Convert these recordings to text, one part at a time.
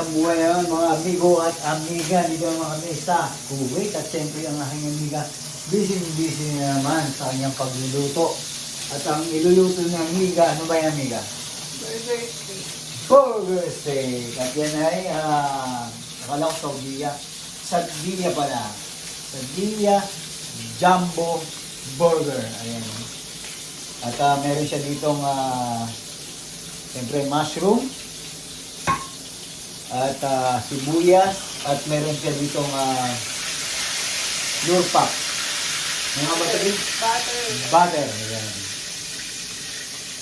magandang buhay naman mga amigo at amiga dito naman kami sa Kuwait at siyempre ang aking amiga. Busy busy na naman sa kanyang pagluluto. At ang iluluto ng amiga ano ba yung amiga? Burger steak. Burger steak at yan ay uh, nakala ko Saudiya Sardinia pala. Sardinia Jumbo Burger. Ayan. At ah, meron siya ditong uh, siyempre mushroom at ah, sibuyas at meron siya ditong uh, lurpak. Mga matagin, Butter. butter. Ayan.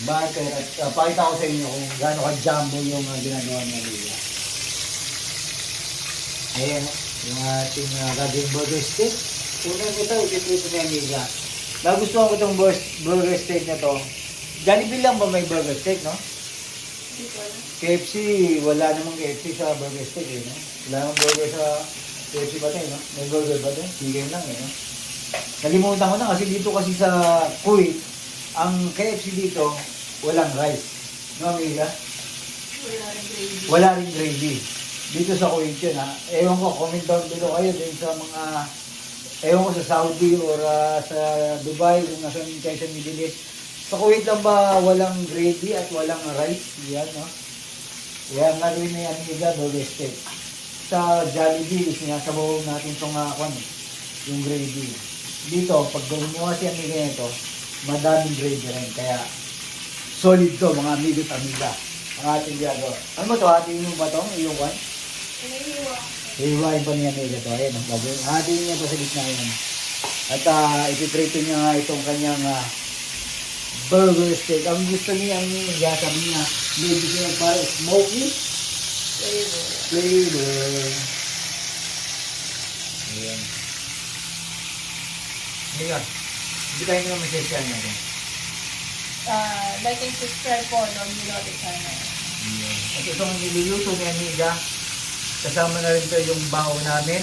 Butter. At uh, pakita ko sa inyo kung gaano ka-jumbo yung uh, ginagawa niya nila. Ayan, yung ating uh, gagawing burger steak. Una ito, ititrito niya nila. Nagustuhan ko itong bur- burger steak na to. Jollibee lang ba may burger steak, no? KFC, wala namang KFC sa burger steak eh, no? Wala namang burger sa KFC ba tayo, no? May burger ba tayo? Chicken lang eh, no? Nalimutan ko na kasi dito kasi sa Kuwait, ang KFC dito, walang rice. No, Amiga? Wala rin gravy. Wala rin gravy. Dito sa Kuwait yun, ha? Ewan ko, comment down below kayo din sa mga, ewan ko sa Saudi or ah, sa Dubai, kung nasa kayo sa Middle East. Sa Kuwait lang ba walang gravy at walang rice? Yan, no? Yan, nagawin na yan, Amiga, burger steak. Sa Jollibee, sinasabaw natin itong uh, kwan, yung gravy. Dito, pag nyo kasi amiga nito, madaming gravy rin. Kaya, solid to mga amigo at amiga. Ang ating ginagawa. Ano ba to? Ating yung ba to? Yung kwan? Iiwain pa niya nila to. Ayan, ang gagawin. Ating niya pa sa gitna yun. At uh, ipiprito niya nga itong kanyang ah, burger steak. Ang gusto niya, ang niya, sabi niya, medyo siya para smoky Flavor. flavor. Ayan. Ayan. Hindi tayo naman masyasyan natin. Ah, like and subscribe po no Milote channel. Ayan. At itong niluluto ni Amiga, kasama na rin ito yung baho namin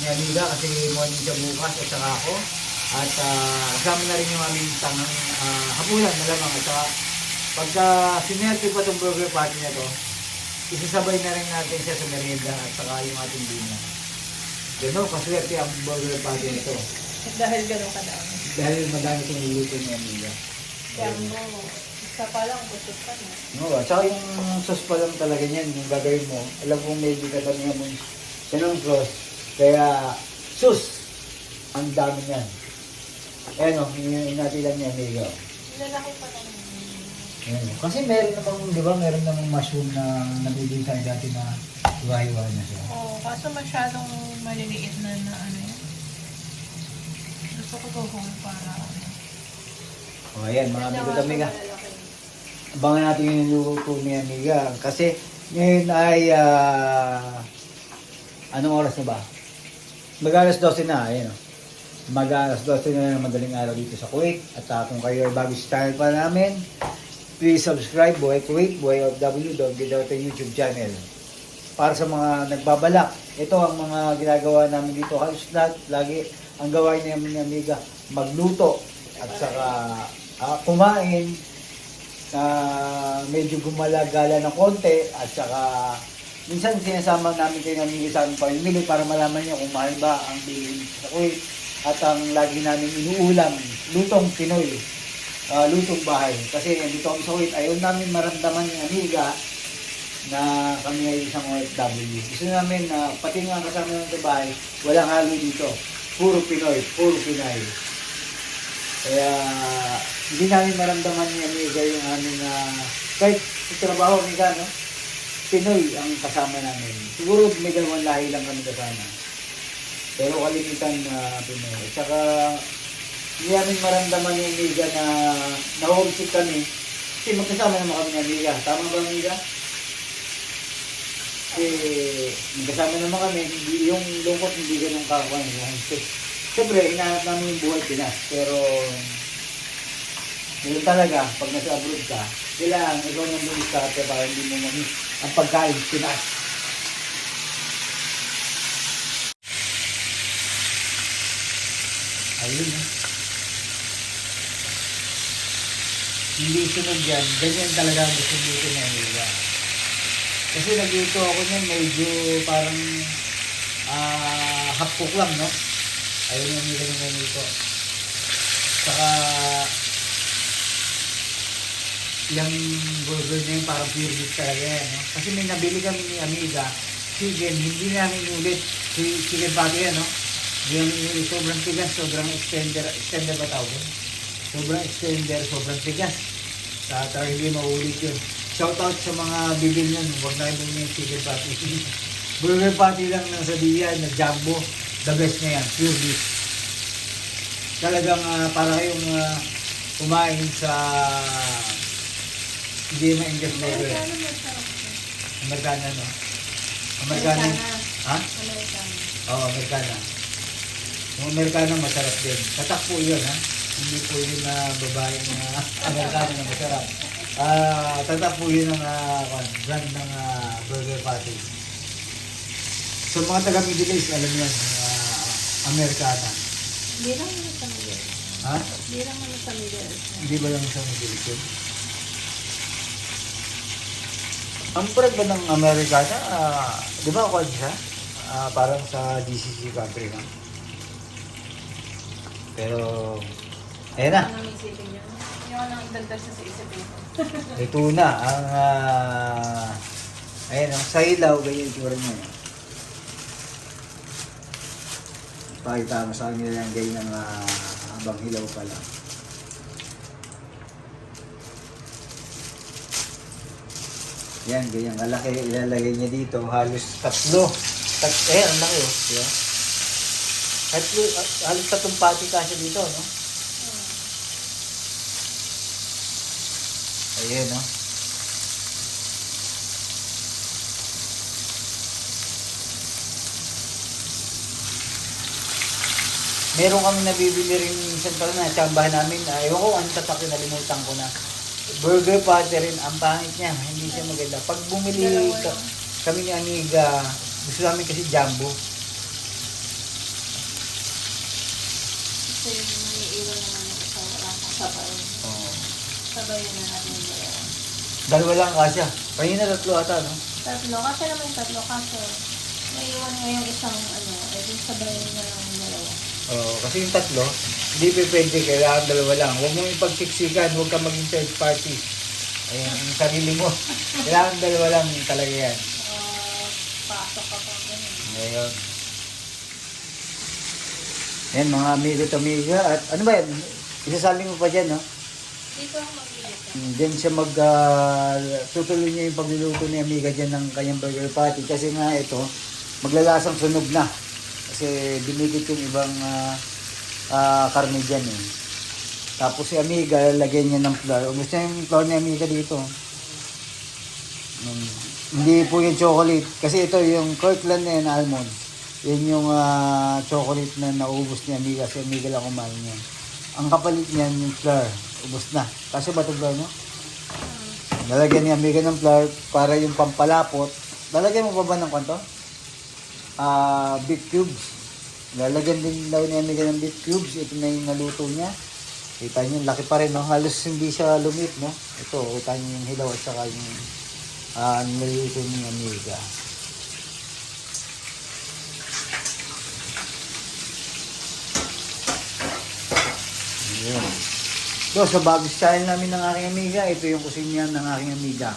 ni Amiga kasi morning siya bukas at saka ako. At ah, kasama na rin yung aming tangang uh, hapunan malamang. At saka pagka sinerte pa itong burger party na to, isasabay na rin natin siya sa merienda at saka yung ating dinner. Gano'n, kaswerte ang burger party nito. At dahil ganun kadami. Dahil madami itong niluto ni Amiga. Kaya mo, isa pa lang, busog ka na. No, at saka yung sauce pa lang talaga niyan, yung gagawin mo. Alam kong medyo katamihan mo siya ng sauce. Kaya, sus! Ang dami niyan. Ayan o, yung natin lang niya, Amiga. Lalaki pa lang. Ayan o. Kasi meron namang, di ba, meron namang mushroom na nabibili tayo dati na iwa-iwa na siya. Oo, kaso masyadong maliliit na na ano yun. Gusto ko to whole para ano. O ayan, mga amigo Medyo Amiga. Abangan natin yung niluto ni Amiga. Kasi ngayon ay, ah, anong oras na ba? Mag-alas 12 na, ayan o. Mag-alas 12 na ng madaling araw dito sa Kuwait. At ah, kung kayo ay bago sa channel pa namin, please subscribe, Buhay Kuwait, Buhay of W, don't get out YouTube channel. Para sa mga nagbabalak, ito ang mga ginagawa namin dito. Halos lahat, lagi ang gawain namin ni Amiga, magluto at saka ah, kumain na medyo gumalagala ng konti at saka minsan sinasama namin kayo ng sa aming pamimili para malaman niyo kung mahal ba ang bilhin sa Kuwait at ang lagi namin inuulam, lutong Pinoy, ah, lutong bahay. Kasi dito kami sa Kuwait, ayaw namin maramdaman ni Amiga na kami ay isang OFW. Gusto namin na pati nga kasama sa bahay, walang halo dito. Puro Pinoy, puro Pinay. Kaya hindi namin maramdaman ni Amiga yung aming uh, kahit sa trabaho Amiga, no? Pinoy ang kasama namin. Siguro may dalawang lahi lang kami kasama. Pero kalimitan na Pinoy. At saka hindi namin maramdaman ni Amiga na na-homesick kami. Kasi magkasama naman kami ni Amiga. Tama ba Amiga? Kasi magkasama naman kami, hindi, yung lungkot hindi ganun kakuan, yung homesick. Siyempre, hinahanap namin yung buhay Pinas, pero Ganun talaga, pag nasa abroad ka, kailangan ikaw nang dumiskarte para hindi mo mamiss ang pagkain Pinas. Ayun. Hindi sunod yan. Ganyan talaga ang gusto dito na nila. Kasi nagluto ako niyan, medyo parang ah half cook lang, no? Ayun yung nila yung nilito. Saka yung burger na yun parang pure beef talaga yan, no? Kasi may nabili kami ni Amiga, chicken, hindi namin ulit. Chicken patty yan, no? Yung, yung sobrang tigas, sobrang extender, extender ba tawag yun? Sobrang extender, sobrang tigas. Sa talaga hindi maulit yun. Shout out sa mga bibili nun, huwag na rin yung chicken patty. burger patty lang ng Sabihan, na jumbo, the best na yan, pure beef. Talagang ah, para kayong ah, kumain sa hindi burger. Amerikano masarap siya. Amerikana, no? Amerikana. Ha? Amerikano. Oo, Amerikana. Yung Amerikana masarap din. Tatak po yun, ha? Hindi po yun na babae na Amerikana na masarap. Ah, tatak po yun ang ah, kwan, brand ng ah, burger patty. So mga taga Middle East, alam yan, ah, Amerikana. Hindi lang naman sa Middle. Ha? Hindi lang naman sa Middle. Hindi ba lang sa Middle East yun? Ang brand ba ng Amerikana, ah, di ba kwan siya? Ah, parang sa GCC country na. Pero, ayan na. Ano nang isipin niyo? Yung nang dagdag sa isipin ko. Ito na ang ah, ayan ang sa ilaw ganyan yung tsura niya. Pakita mo sa kanila yung ganyan ang ah, habang hilaw pa lang. Yan, ganyan kalaki. Ilalagay niya dito. Halos tatlo. Tat eh, ang laki oh. Diba? Tatlo, ah, halos tatlong pati kasi dito, no? Ayan, no? Meron kami nabibili rin minsan pala na tsambahan namin. Uh, ewan ko, anong tatak nalimutan ko na. Burger patty rin, ang pangit niya. Hindi siya maganda. Pag bumili ka, kami ni Amiga, gusto namin kasi jumbo. Kasi yung naiiwan naman yung isa wala kang sabay. Oh. Sabay na natin yung dalawa. Dalawa lang kasya. Kanina tatlo ata, no? Tatlo. Kasi naman yung tatlo. Kaso, naiiwan nga yung isang ano, eh di sabay na lang yung dalawa. Oo, kasi yung tatlo, hindi pa pwede, kailangan dalawa lang. Huwag mong ipagsiksikan, huwag ka maging third party. Ayan, yung sarili mo. kailangan dalawa lang talaga yan. Uh, pasok ka pa ganun. Ngayon. Yan, mga amigo at amiga. At ano ba yan? Isasali mo pa dyan, no? Dito ako magbibigay. Hmm, Diyan siya mag... ah, tutuloy niya yung pagluluto ni amiga dyan ng kanyang burger patty. Kasi nga ito, maglalasang sunog na. Kasi dinikit yung ibang ah, ah, karne dyan eh. Tapos si Amiga, lagyan niya ng flour. Gusto niya yung flour ni Amiga dito. Mm, hindi po yung chocolate. Kasi ito yung Kirkland and almond. Yan yung ah, chocolate na naubos ni Amiga. Si Amiga lang kumain niya. Ang kapalit niyan yung flour. Ubos na. Kasi ba ito flour no? Lalagyan ni Amiga ng flour para yung pampalapot. Lalagyan mo pa ba ng kwanto? Ah, beef cubes. Lalagyan din daw ni Amiga ng beef cubes. Ito na yung naluto niya. Kita niyo, laki pa rin, no? Halos hindi siya lumit, no? Ito, kita niyo yung hilaw at saka yung ah, niluto ni Amiga. Yun. So, sa bago style namin ng aking amiga, ito yung kusinya ng aking amiga.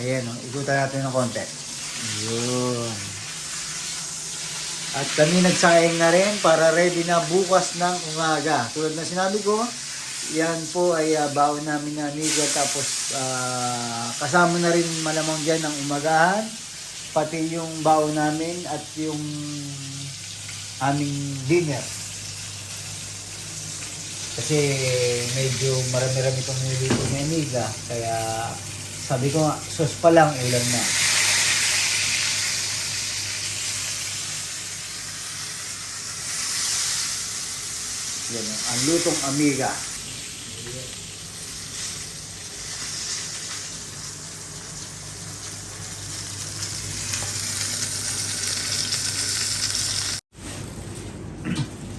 Ayan, oh, ikutan natin ng konti. Yun. At kami nagsayang na rin para ready na bukas ng umaga. Tulad na sinabi ko, yan po ay uh, baon namin na amiga tapos ah, kasama na rin malamang dyan ng umagahan pati yung baon namin at yung aming dinner. Kasi medyo marami-rami itong niluluto ni Amiga. Kaya sabi ko nga, sos pa lang, ulam na. Yan, ang lutong Amiga.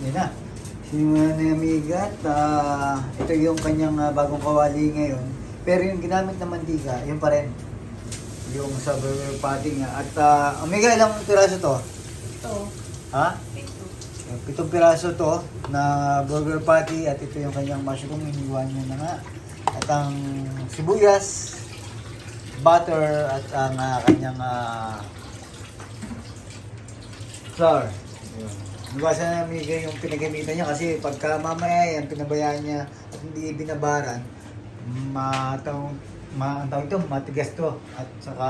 Yan na. Sinimula na yung Amiga at ah, ito yung kanyang ah, bagong kawali ngayon. Pero yung ginamit na mantika, yun pa rin. Yung sa burger patty nga. At uh, Omega, ilang piraso to? Ito. Ha? Ito. Pitong piraso to na burger patty at ito yung kanyang mushroom. Iniwan niya na nga. At ang sibuyas, butter at ang ah, kanyang ah, flour. Yun. Iwasan na namin yung pinagamitan niya kasi pagka mamaya yan, pinabayaan niya at hindi binabaran, matang ma ang tawag ito, matigas to at saka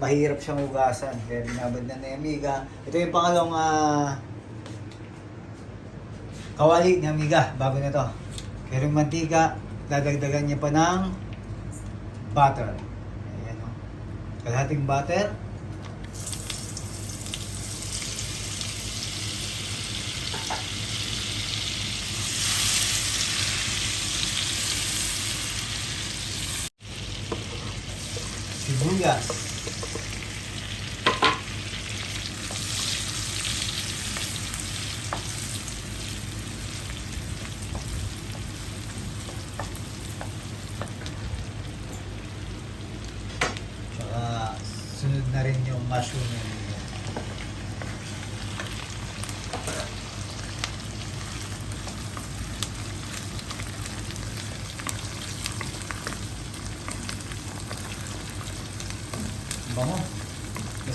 mahirap siyang ugasan. Kaya binabad na ni Amiga. Ito yung pangalawang ah, kawali ni Amiga bago na to. Pero yung mantika, dadagdagan niya pa ng butter. Ayan o. Kalahating butter. Sibuyas. Tsaka sunod na rin yung mushroom na yun. Bango.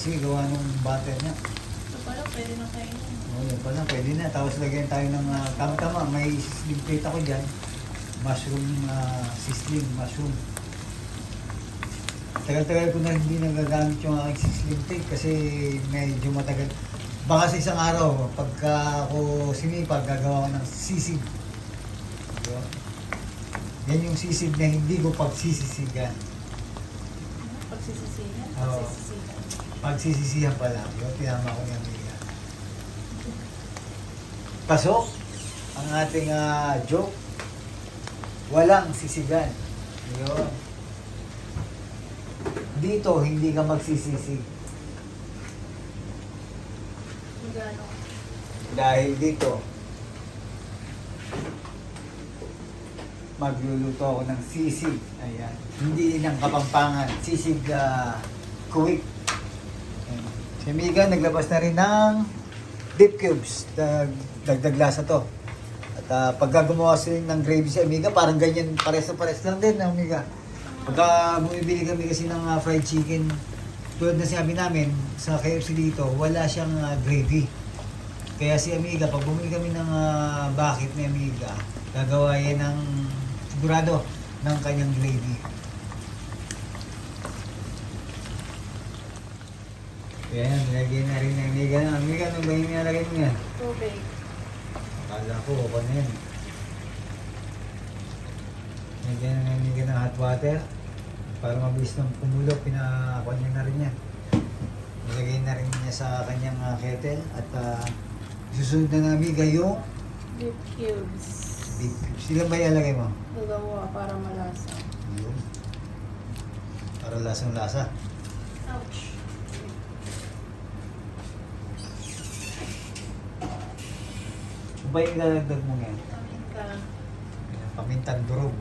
Kasi gawa nung butter niya. Ito pala, pwede na kainin. Oo, yun pala, pwede na. Tapos lagyan tayo ng uh, tama-tama. May sisling plate ako dyan. Mushroom, uh, sisling, mushroom. Tagal-tagal ko na hindi nagagamit yung aking sisling plate kasi medyo matagal. Baka sa isang araw, pagka ako sinipag, gagawa ko ng sisig. Yun. Yan yung sisig na hindi ko pagsisisigan. Pagsisisihan. Oo. Pagsisisihan. Pagsisisihan pa lang. Yun, tinama ko yung amiga. Pasok ang ating ah, joke. Walang sisigan. Yun. Dito, hindi ka magsisisig. Magano? Dahil dito, magluluto ako ng sisig. Ayan. Hindi ng kapampangan. Sisig uh, kuwik. Si Miga naglabas na rin ng dip cubes. Dag, dagdag lasa to. At uh, pagka gumawa sila ng gravy si Amiga, parang ganyan, pares na pares lang din, Amiga. Pagka bumibili kami kasi ng ah, fried chicken, tulad na sinabi namin, sa KFC dito, wala siyang ah, gravy. Kaya si Amiga, pag bumili kami ng ah, bucket ni Amiga, gagawa yan ng sigurado ng kanyang gravy. Yan, nilagay na rin ni Amiga. Amiga, ano ba yung nilalagay mo yan? Tubig. Akala ko, ako na yan. Lagyan na namin ng hot water para mabilis nang kumulo, pinakuha niya na rin yan. Nilagay na rin niya sa kanyang ah, kettle at uh, susunod na namin yung Beef cubes. beef cubes. Sila ba ilalagay mo? Gagawa para malasa. Yun. Para lasang lasa. Ouch. Ano ba yung ilalagdag mo ngayon? Paminta. Pamintang durog.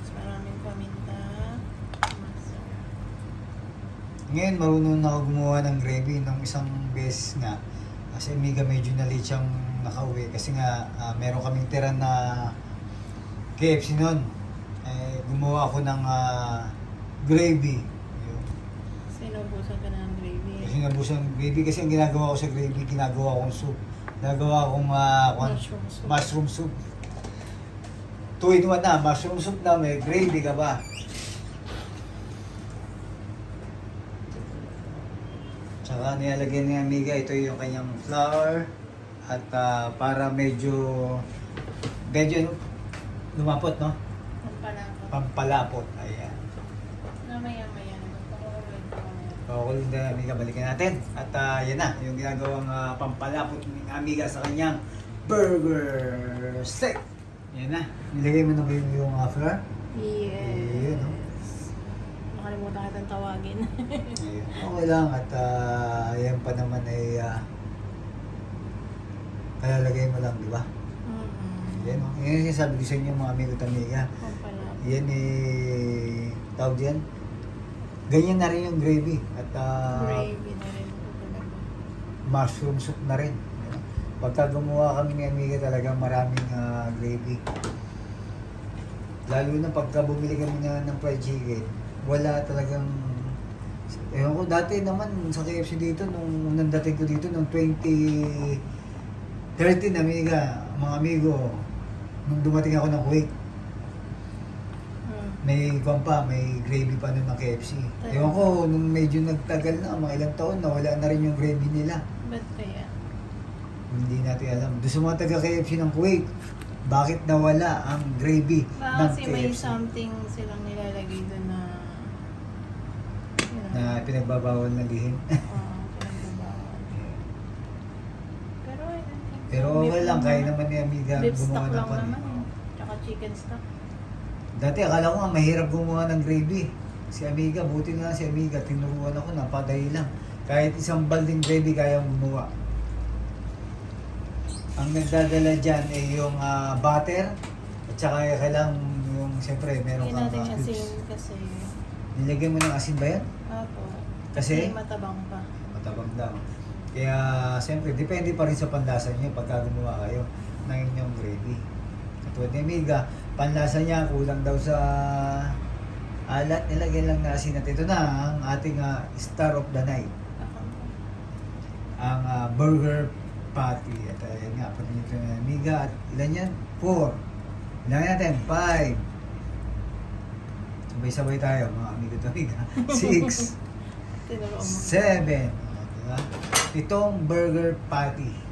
Mas maraming paminta. Masarap. Ngayon, marunong na ako gumawa ng gravy ng isang beses nga. Kasi Amiga medyo na late siyang nakauwi. Kasi nga, ah, meron kaming tira na KFC noon. Eh, gumawa ako ng ah, gravy. Sinubusan ka na ng gravy. Kasi nabusan ng gravy. Kasi ang ginagawa ko sa gravy, ginagawa kong soup. Ginagawa kong ah, kwan- Mushroom soup. mushroom soup. Two in one na. Mushroom soup na may gravy ka ba? Tsaka nilalagyan ni Amiga, ito yung kanyang flour. At ah, para medyo, medyo lumapot, no? Pampalapot. Pampalapot. Ayan. Pakukulong na Amiga, balikan natin. At ah, yan na, yung ginagawang ah, pampalapot ni Amiga sa kanyang burger steak. Yan na. Nilagay mo na ba yung, yung ah, flour? Yes. Ayun, no? Nakalimutan kitang tawagin. Ayun. Okay lang at ah, yan pa naman ay uh, kalalagay mo lang, di ba? Mm-mm. Yan, oh. yan yung sinasabi ko sa inyo mga amigo at amiga. Pampalapot. Yan eh, tawag diyan. Ganyan na rin yung gravy. At ah, Gravy na rin talaga. mushroom soup na rin. Pagka gumawa kami ni Amiga talagang maraming ah, gravy. Lalo na pagka bumili kami na ng fried chicken, wala talagang... Ewan ko, dati naman sa KFC dito, nung unang dating ko dito, nung 2013, Amiga, mga amigo, nung dumating ako ng Kuwait. May kwan pa, may gravy pa nun ng KFC. Ewan ko, nung medyo nagtagal na, mga ilang taon, nawala na rin yung gravy nila. Ba't kaya? Hindi natin alam. Doon sa mga taga KFC ng Kuwait, bakit nawala ang gravy Baka ng kasi may KFC something silang nilalagay doon na... You know, na pinagbabawal na lihim? Oo, pinagbabawal. Pero I don't think so. Pero Beef okay lang, kaya naman ni Amiga Beef gumawa stock ng lang naman eh. Tsaka chicken stock. Dati akala ko nga mahirap gumawa ng gravy. Si Amiga, buti nga si Amiga, tinuruan ako, napadali lang. Kahit isang balding gravy kaya gumawa. Ang nagdadala dyan ay yung ah, butter, at saka kailangan yung, siyempre, meron Hindi kang natin ah, kasi cubes. kasi... Nilagyan mo ng asin ba yan? Apo. Kasi? Kasi matabang pa. matabang daw. Kaya, siyempre, depende pa rin sa panlasa niyo pagka gumawa kayo ng inyong gravy. Amiga, panlasa niya kulang daw sa alat, nilagyan lang na asin at ito na ang ating ah, star of the night, ang ah, burger patty. At ayan nga, pati nito ni Amiga. At ilan yan? Four. Ilan natin? Five. Sabay-sabay tayo, mga amigo at amiga. Six. Seven. Diba? Itong burger patty.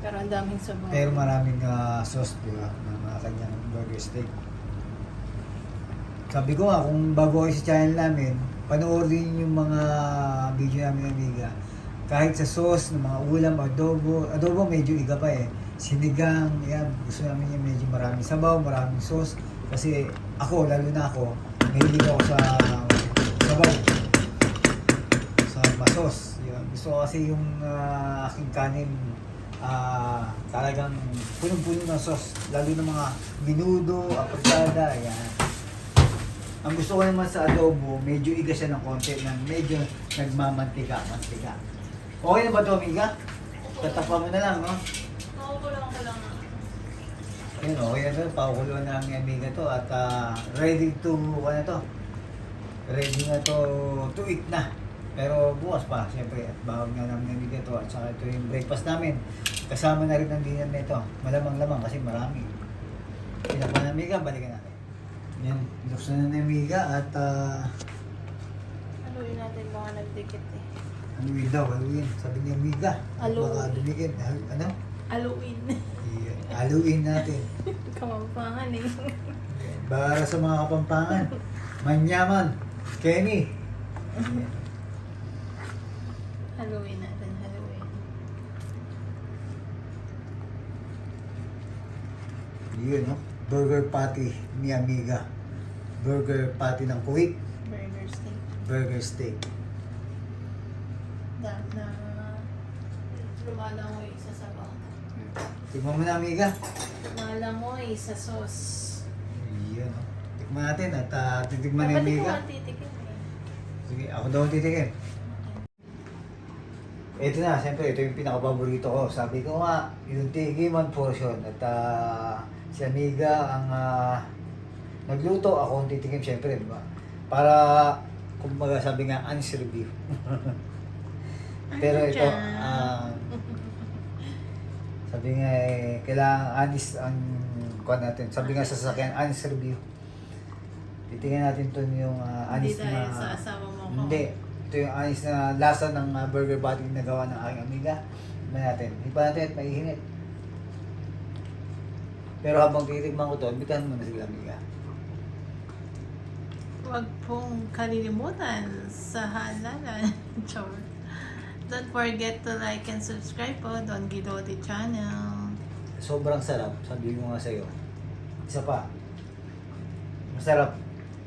Pero ang daming sabaw. Pero maraming ah, sauce, di ba? Ng mga kanyang burger steak. Sabi ko nga, kung bago kayo sa channel namin, panoorin yung mga video namin ng Amiga. Kahit sa sauce, ng mga ulam, adobo. Adobo medyo iga pa eh. Sinigang, yan. Gusto namin yung medyo maraming sabaw, maraming sauce. Kasi ako, lalo na ako, mahilig ako sa sabaw. Sa masos. Yun. Gusto ko kasi yung ah, aking kanin ah talagang punong-puno ng sauce. Lalo ng mga minudo, apretada, yan. Ang gusto ko naman sa adobo, medyo iga siya ng konti, ng medyo nagmamantika, mantika. Okay na ba ito, amiga? Tatapa mo na lang, no? Makukulang ko lang. Ayun, okay na ito. Pakukuluan na lang ni amiga to at ah, ready to, ano to? Ready na to to eat na. Pero bukas pa, siyempre, at bawag nga namin ni amiga to at saka ito yung breakfast namin. Kasama na rin ang dinner nito. Malamang-lamang kasi marami. Pinapa na amiga, balikan natin. Yan, binuksan na ni amiga at uh, Haluin natin mga nagdikit eh. Halloween daw, Halloween. Sabi ni amiga, Halloween. baka dumikit. Ano? Haluin. Iyan, Halloween natin. Kamampangan eh. Para sa mga kapampangan. Manyaman. Kenny. Haluin natin, haluin. Yun, no? Burger patty ni Amiga. Burger patty ng Kuwait. Burger steak. Burger steak. Da na lumalangoy sa sabaw. Tignan mo na, Amiga. Lumalangoy sa sauce. Yun, no? Tikman natin at uh, titigman ni Dapat ikaw Amiga. ang titikim eh. Sige, ako daw ang titikin. Ito na, siyempre, ito yung pinaka-paborito ko. Sabi ko nga, yung tigiman portion. At ah, si Amiga ang ah, nagluto, ako ang titikim, siyempre, di ba? Para, kumbaga sabi nga, honest review. Pero ito, ah, sabi nga, eh, kailangan honest ang kuha natin. Sabi nga sa sasakyan, honest review. Titingnan natin to yung Hindi honest dahil na... sa asawa mo ko. Hindi. Ito yung honest na lasa ng uh, burger patty na gawa ng aking amiga. Tignan natin. Pa natin at maihinit. Pero habang titigman ko to, bitahan mo na sila amiga. Huwag pong kalilimutan sa halalan. Chor. Don't forget to like and subscribe po Don Guidotti channel. Sobrang sarap. Sabi ko nga sa'yo. Isa pa. Masarap.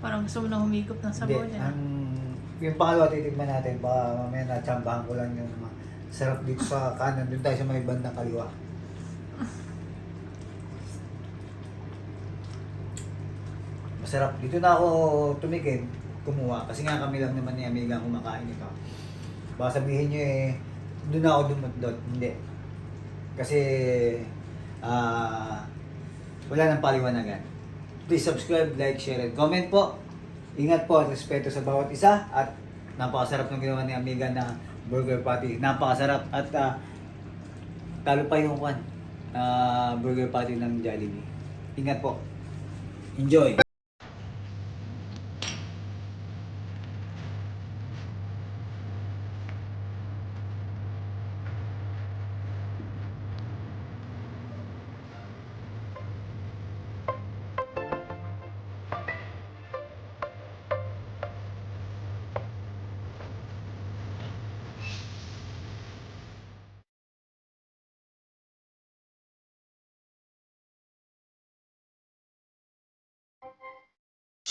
Parang gusto mo na humigop ng sabaw Hindi. dyan. Ang, yung pangalawa titigman natin. Baka mamaya natsambahan ko lang yung mga sarap dito sa kanan. Doon tayo sa may bandang kaliwa. Masarap. Dito na ako tumikim, kumuha. Kasi nga kami lang naman ni Amiga kumakain ito. Baka sabihin nyo eh, doon ako dumudot. Hindi. Kasi, ah, wala nang paliwanagan. Please subscribe, like, share, and comment po. Ingat po at respeto sa bawat isa. At napakasarap ng ginawa ni Amiga na burger patty. Napakasarap. At ah, talo pa yung kwan, ah, burger patty ng Jollibee. Ingat po. Enjoy!